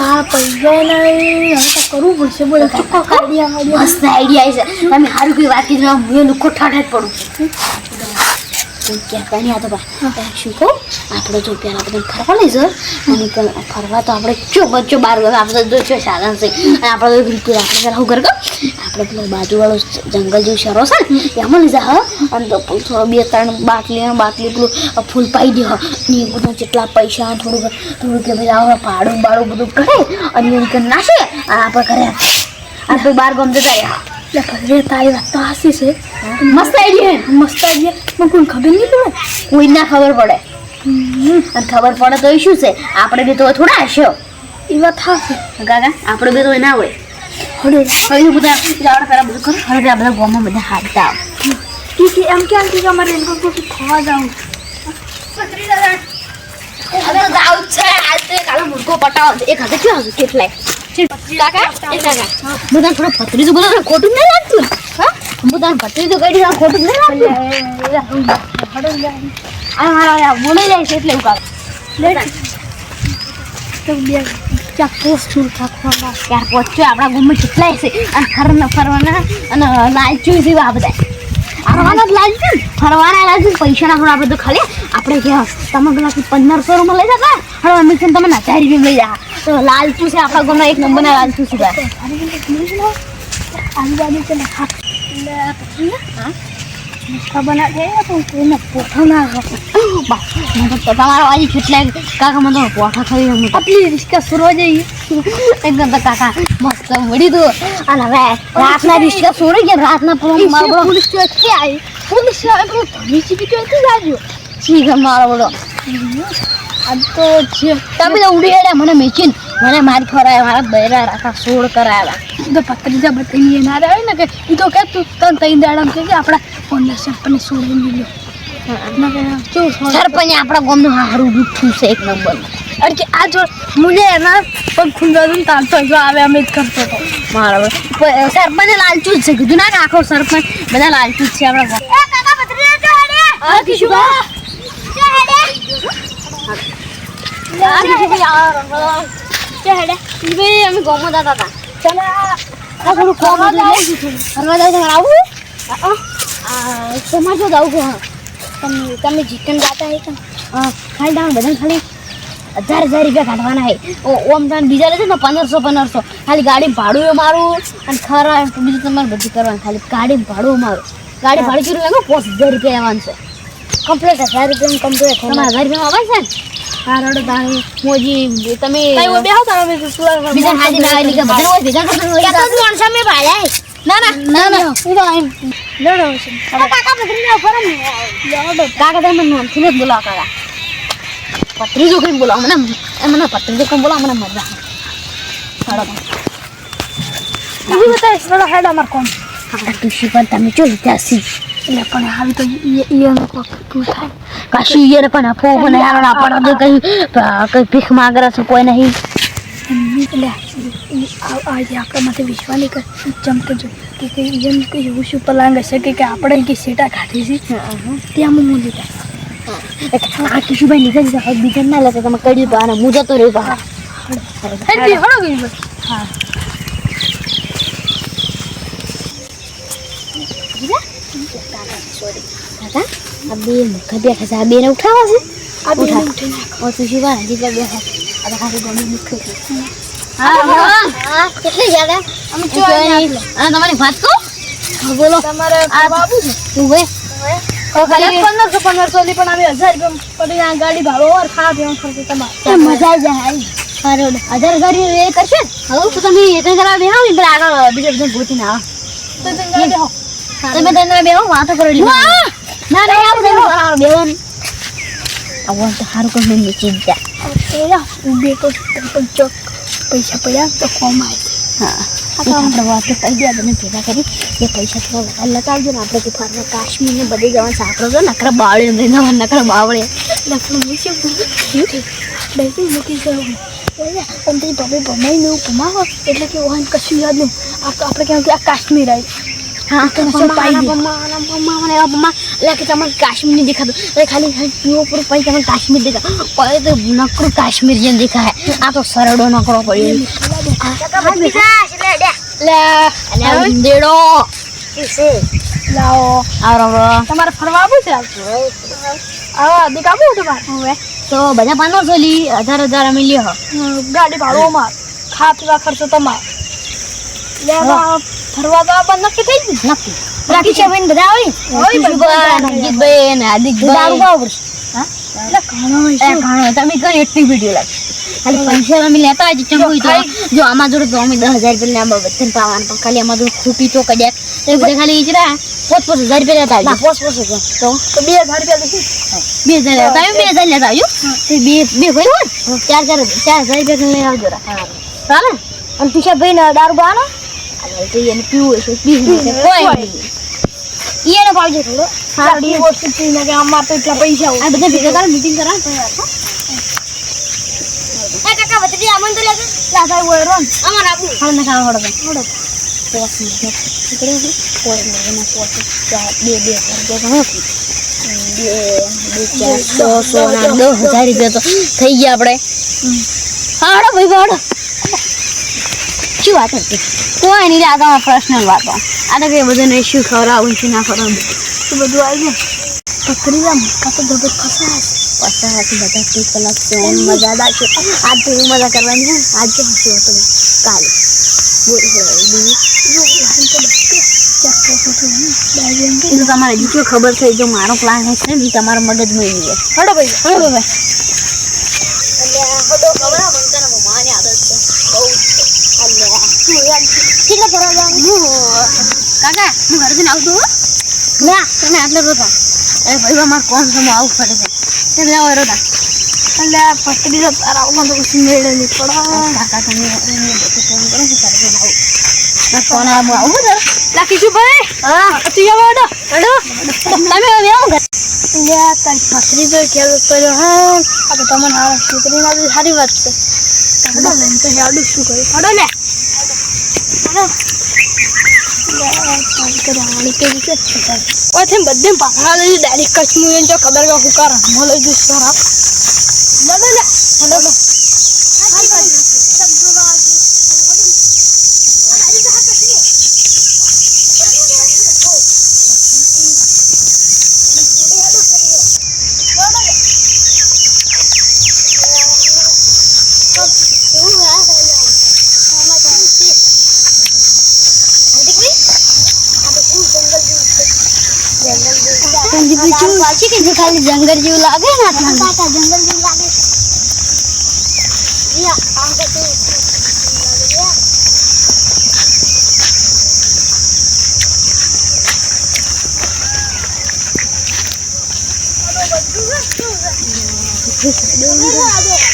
આ પૈસા નહીં. તો કરવું પડશે. બોલો આઈડિયા મસ્ત આઈડિયા છે. તમે સારું કઈ વાત કીધું, હું લુખો ઠાઠ પડું નહીં આ તો શું કહું આપણે જો પહેલાં બધા ફરવા લઈ જર અને ફરવા તો આપણે ચો બચ્ચો બાર ગયો આપણે તો જો સાધન છે. અને આપણે તો બિલકુલ આપણે પહેલાં ઘર આપણે પેલો બાજુવાળો જંગલ જેવું શરો છે ને, એમાં લીધા જા હ. અને તો થોડો બે ત્રણ બાટલી બાટલી પેલું ફૂલ પાઈ દે ને એ બધા જેટલા પૈસા થોડુંક થોડુંક આપણે ભાડું બાડું બધું કરે. અને એમ નાખે, અને આપણે ઘરે આપણે બાર ગમતે જાય એટલે ભલે તારી વાત તો હાસી છે. મસ્ત આઈડિયા મસ્ત આઈડિયા પણ કોઈ ખબર નહીં પડે. કોઈ ના ખબર પડે. અને ખબર પડે તો શું છે? આપણે બી તો થોડા હશો. એ વાત કાકા આપણે બી તો ના હોય. હવે બધા જાવડા પહેલા બધું કરો. હવે બધા ગામમાં બધા હાલતા. એમ કેમ કે અમારે કોઈ થવા જાઉં? હવે તો છે. કાલે મુર્ગો પટાવો. એક હાથે ક્યાં હશે? કેટલાય? બધા થોડો પતરી બધા ખોટું નહીં લાગતું? હા? બધા પતરી તો કઈ ખોટું નહીં લાગતું? આ જાય છે એટલે એવું કાકા તો બે ક્યાંક પોસ્ટ રાખવાના યાર પહોંચ્યો આપણા ગામમાં કેટલાય છે? અને ફરવાના ફરવાના અને લાલચું છે આ બધા. ફરવાના જ લાલચું. ફરવાના લાલચું. પૈસા ના આપણે તો ખાલી. આપણે કે તમે પેલા પંદરસો રૂપિયા લઈ જતા? હવે અમે ને તમે નચારી રૂપિયા લઈ જા લાલચું છે આપણા ગામમાં એક નંબરના લાલચુ છે આજુબાજુ છે ને પછી હા ખબર ના છે પણ કોઈને પોઠો ના મને તો તમારો આજે કેટલાય કાકા મને પોઠા ખાવી એમ આટલી રિસ્કા સુરવા જઈએ એકદમ તો કાકા મસ્ત મળી દો. અને હવે રાતના રિક્ષા સોરી ગયા રાતના પૂરો મારો પોલીસ આવી પોલીસ સ્ટેશન પેલું ધમી ચીકી તો જાજો ઠીક મારો બોલો આ તો છે તમે ઉડી હેડે મને મેચીન. મને મારી ખોરાય મારા બૈરા રાખા સોળ કરાયા. તો પત્રીજા બતાવી એ ના આવે ને કે એ તો કે તું તન તઈ દાડમ કે કે આપણા ફોનના સરપંચને સોળ? છોડ સરપંચ આપણા ગામનું હારું જૂઠું છે એક નંબર. અરે કે આ જો મુજે એના પગ ખુંજા દઉં તારતો જો આવે અમે જ કરતો હતો. મારો સરપંચ લાલચું જ છે. કીધું ના આખો સરપંચ બધા લાલચું જ છે આપણા ગામ ચાલ આ આ થોડું કોમ એટલે ફરવા જાવ તમારે જવું છે તમે તમે ચિકન ગાતા હે તો ખાલી ડાઉન બધા ખાલી હજાર હજાર રૂપિયા કાઢવાના હે ઓમ તમે બીજા લેશે ને પંદરસો પંદરસો ખાલી ગાડી ભાડું મારું અને ખરા બીજું તમારે બધું કરવાનું ખાલી ગાડી ભાડું મારું ગાડી ભાડું કેટલું લાગે પાંચ હજાર રૂપિયા આવવાનું છે. કમ્પ્લીટ હજાર રૂપિયા કમ્પ્લીટ તમારા ઘર રૂપિયા આવે છે ને? હા રડો તાણી મોજી તમે કઈ બેહો તારો મે બીજા હાજી ના લીધા બધા હોય બીજા કરતો હોય. તો તું સામે ભાઈ ના ના ના ના. ઉડો આમ લડો છે. કાકા પત્રીને ફરમ લડો કાકા તમે મને નામથી જ બોલા કાકા પત્રીજો કઈ બોલા મને એ મને પત્રીજો કઈ બોલા મને મજા ચડો બીજું બતાવીશ લડો હેડ અમાર કોમ હા તુશી પર તમે ચો વિચારસી એટલે પણ આવી તો ઈ ઈ કોક તું થાય. કાશી ઈયર પણ આપો પણ યાર ના પડો તો કઈ કઈ ભીખ માંગરા છે કોઈ નહીં. એટલે આજે આપણા માટે વિશ્વાની નહીં કર ચમકે જો કે કઈ એમ કે એવું શું પલાંગ હશે કે કે આપણે કે સેટા કાઢી છે? ત્યાં હું મૂલી થાય આ કિશુભાઈ નીકળી જાય બીજા ના લેતા તમે કરી દો અને હું જતો રહ્યો બસ હા. કાકા આ બે વાત બોલો તમારે તું ભાઈ પંદરસો પંદરસો ની પણ અમે હજાર રૂપિયા ગાડી ભાડો ઓર ખર્ચો તમારે મજા જ જાય અરે હજાર ગાડી એ કરશે હવે તો તમે એ કઈ આગળ બીજા બધા ગોતી ના બેહો. તમે તને બેહો વાતો કરો ના ના આવું તમે કરાવો બેહો ને. આવું તો સારું કોઈ મને ચિંતા. એલા ઉભે તો પણ ચોક પૈસા પડ્યા તો કોમ આવે હા. આપણે વાતો કહી દે તમે ભેગા કરી એ પૈસા થોડા વધારે લગાવજો ને. આપણે ફરવા કાશ્મીર ને બધે જવાનું સાંકળો છો નકરા બાવળે ને નવા નકરા બાવળે. હું શું બોલું બેસી મૂકી ગયું અને તે ભમે ભમાઈને એવું ભમાવો? એટલે કે ઓહન કશું યાદ નહીં. આપણે આપણે કેમ કે આ કાશ્મીર આવી. કાશ્મીર દેખાતું. ખાલી ખાલી પછી તમને કાશ્મીર દેખાય પછી તો નકરું કાશ્મીર જેમ દેખાય. આ તો સરડો નકરો પડ્યો. લે લાવો. તમારે ફરવા આવવું છે? આવા તમારે? હવે તો બધા પંદરસો લી હજાર હજાર અમે લ્યો. ગાડી ભાડું અમાર. પીવા ખર્ચો તમાર. લે. ફરવા તો આપણને નક્કી થઈ ગયું. નક્કી. પેલા છે. ને? બધા આવી. રંજીતભાઈ ને હાર્દિકભાઈ. દારૂ હા? એટલે ઘણો એ ઘણો તમે કઈ એટલી વીડિયો લાગે ખાલી પૈસા અમે લેતા હોય ચંગુઈ તો. જો આમાં જોડે તો અમે દસ હજાર રૂપિયા લેવા બધાને પાવાનું પણ ખાલી આમાં જોડે ખૂટી તો કદાચ તો બધા ખાલી ઈચરા પોચ પોચ હજાર રૂપિયા લેતા આવજો. પોચ પોચ હજાર. તો? બે હજાર રૂપિયા બે હજાર લેતા આવ્યો બે હજાર લેતા આવજો બે બે ભાઈ હોય ચાર ચાર ચાર હજાર રૂપિયા લઈ આવજો. ચાલે અને પિશા ભાઈ દારૂ બાનો? તો એને પીવું છે પીવું એને પાવજો થોડો સાડી વર્ષ પીને કે અમાર તો એટલા પૈસા આ બધા ભેગા કરો મીટિંગ કરો તો એ કાકા વતરી આમન તો લાગે લા થાય હોય રોન અમાર આપું હાલ ને ખાવા હડો હડો પોસ ને કરે છે કોઈ ને એના પોસ ચાર બે બે રૂપિયા ઘણો બે બે ચાર દસો ના દસ હજાર રૂપિયા તો થઈ ગયા આપણે હાડો ભાઈ હડો શું વાત હતી? કોઈ નહીં, આ તો પર્સનલ વાતો. આ તો કે બધાને શું ખવડાવું શું ના ખવડાવું તો બધું આવી જાય પકડી જા તો બધા ત્રીસ કલાક છે એમ મજા દાશે આજ તો એવી કરવાની છે આજ તો હસી હતો કાલે. બોલ બીજું તો એ તો તમારે બીજું ખબર થઈ જો મારો પ્લાન હશે ને તમારો મળી ગયો હડો ભાઈ હડો હવે કાકા હું ઘરે જઈને આવતું ના તમે આટલે રોતા. અરે ભાઈ મારે કોણ હું આવું પડે છે? તમે આવો રોતા? એટલે પકડી જા તારા આવું તો પછી મેળે નહીં પડે કાકા તમે ફોન કરો છો તારે આવું ના ફોન આવું આવું ને લાખીશું ભાઈ હા? તું આવો હડો. હડો. તમે હવે આવો ઘરે. એટલે તારી ફસરી તો ખેડૂત કર્યો હા આ તમને આ છોકરીના બી સારી વાત છે. હડો. તો હેડું શું કર્યું હડો. લે હડો. ઓથે બધે પાકડા લઈ ડાયરેક્ટ કચ્છ એને જો ખબર કે હું કર મો લઈ જઈશ ખાલી જંગલ જેવું લાગે ને આટલા જંગલ જેવું લાગે.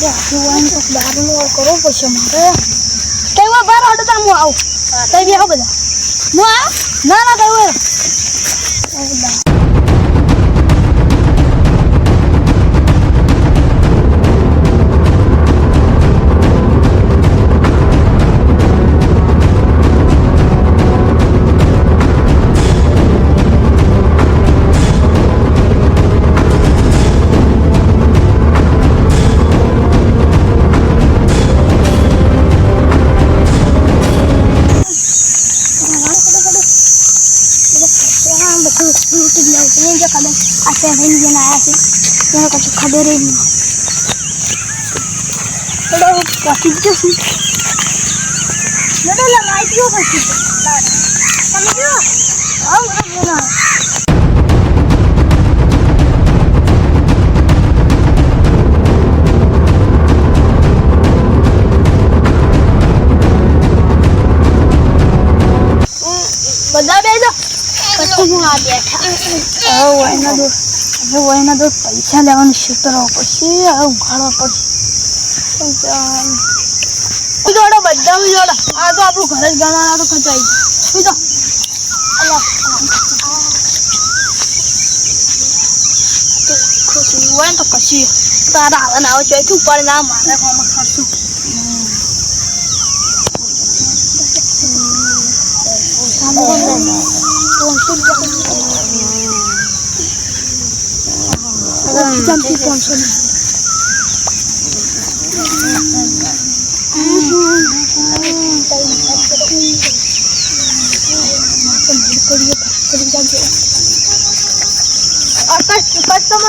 જોવાનું તો દારૂનો ઓર કરવો પડશે મારે કઈ વાર બાર હડો તાર હું આવું. તઈ બી આવો બધા. હું આવ? ના ના કઈ વાર થોડો પહોંચી જ જશું લડો લા લાઈટ ગયો પછી તમે જો આવ બોલા બધા બે જો પછી હું આ બેઠા હવે એના દો હવે એના દો પૈસા લેવાનું ક્ષેત્રો પછી હવે ઉઘાડવા પડશે ઉજોડો બધા ઉજોડો આ તો આપણું ઘર જ ગણવાના તો ખચાઈ ઉજો ખુશી હોય ને તો કશી તારા આવે ના આવે જોઈએ તું પણ ના મારે કોમાં ખર્ચું પાંચસો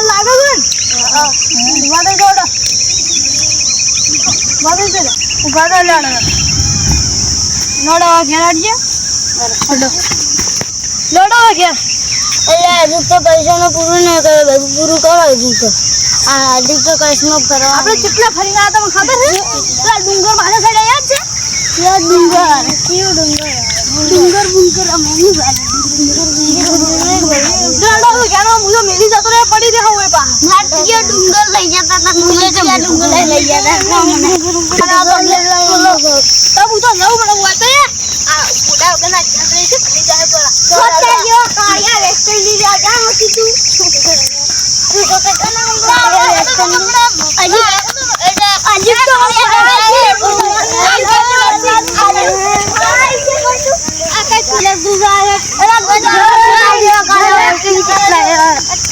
લાગે છે ને? વાદળ જોડો વાદળ છે ઊભા તો લેડો લોડો ઘેરાડજે લોડો લોડો ઘેર એટલે હજુ તો પૈસાનું પૂરું નહીં કરે બધું પૂરું કરો હજુ તો. આ હજુ તો કશું કરવા આપણે કેટલા ફરીને આવ્યા તમને ખબર છે? ડુંગર મારા સાઈડ યાદ છે? ક્યાં ડુંગર. કયું ડુંગર? ડુંગર બુંગર અમે નહીં મેલી જતો રે પડી પા ડુંગર લઈ જતા ડુંગર લઈ જતા હું તો નવું મને વાત આ બુડા વગર ના જ્યાં છે ફરી જાય પેલા કાળિયા રેસ્ટોરન્ટની રાજા નથી તું તું તો તે કના કાળિયા રેસ્ટોરન્ટ હજી હજી તો આ કઈ ફૂલે ગુજારે અરે ગુજારે કાળિયા રેસ્ટોરન્ટ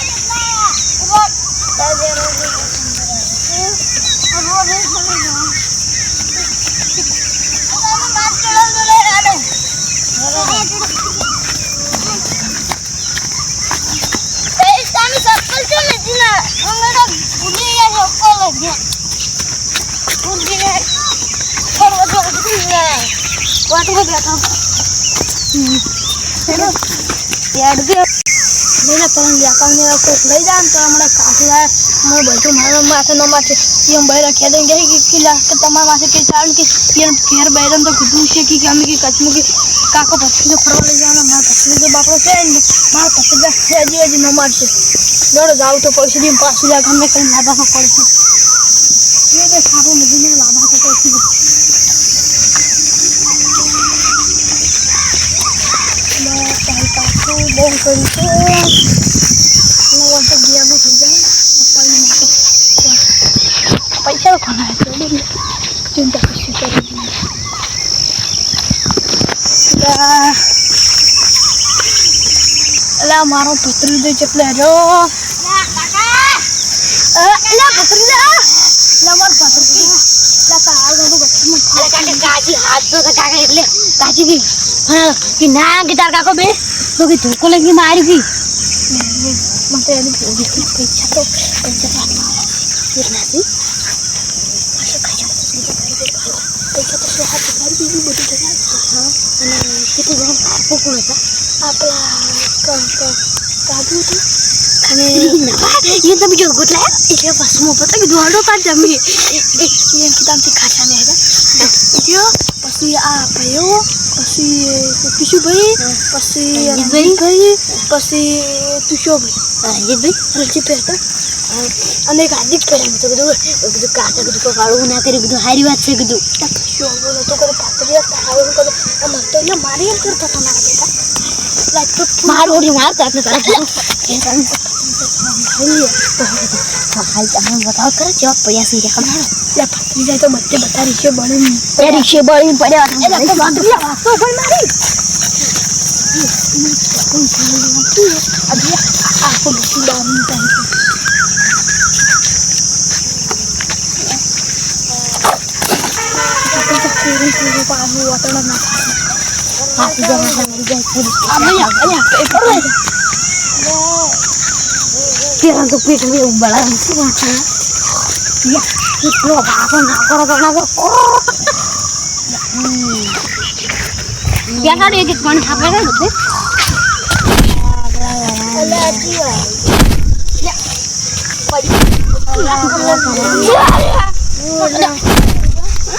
કરે ગયું આગે કાળિયા તું હજી ખાવા કાળિયા રેસ્ટોરન્ટ હજી ફરવા લઈ ગયો લઈને પણ વ્યાપારને કોઈક લઈ જાય ને તો હમણાં કાકડા હું બધું મારા માથે ન માથે એમ બહાર ખેદે કે તમારા માથે કે? કારણ કે તો કે અમે કચ્છમાં કે કાકો જવાના, મારા પછીનો જો છે ને, મારા પછીને હજી હજી ન મારશે. દોડો જાવ તો પૈસા દઈને પાછું જાય ગમે કંઈ લાભામાં પડશે. એ જે ખાવા બધીને લાભા તો પૈસા બહુ કર્યું છે. તો ગયા થઈ જાય માટે પૈસા કોના છે ચિંતા કશી કરી એટલે મારો ભત્રીજો જેટલે રહ્યો એટલે ભત્રીજા એટલે મારો ભત્રીજો એટલે તાર બધું બધું કાજી હાથ તો કાકા એટલે કાજી કી હા કે ના કે તાર કાકો બે? તો કે ધોકો લગી મારી ગઈ મને એની ઈચ્છા તો પૈસા રાખવા કેટલાથી પૈસા તો સો હાથ મારી બીજું બધું થઈ જાય અને કેટલી કાકો કોણ હતા આપણા કાજુ હતું અને એ તમે જો ગોટલા એટલે બસમાં પતા કે દોડો કાઢ જમી એમ કીધામથી ખાસા ને હતા પછી આ ભાઈઓ પછી કિશુભાઈ પછી. રણજીતભાઈ. પછી તુષોભાઈ. રણજીતભાઈ હતા. અને હાર્દિક કર્યા તો બધું બધું કાકા બધું કોઈ કાળું ના કર્યું બધું સારી વાત છે કીધું શું બોલો તો કરે પાતળી કરે. અમાર તો એને મારી એમ કરતા હતા મારા બેટા. મારો ઓડી માર તો આપણે હાલ તમે બતાવ કરે જેવા પૈયા સી રહ્યા ખબર એટલે પાતળી જાય તો બધે બતાવી છે બળી એ રિક્ષે બળી પડ્યા એટલે મારી આખો બધું પાણી વાતણ ના હાથી જવા મરી જાય છે અહીંયા અહીંયા એક પેલા તો પેટ બી એવું બળાય કેટલો બાપો ના કરો તો ના કરો ત્યાં કાઢી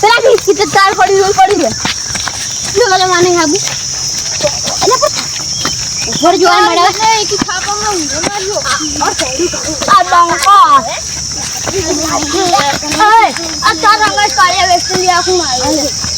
પેલા કે કેટલા તાર પડી હોય પડી રે જો ગલે માને આબુ એટલે પણ ઉપર જોવા મળે આ બંકો આ તારા અંગત કાળિયા વેસ્ટ લી આખું મારે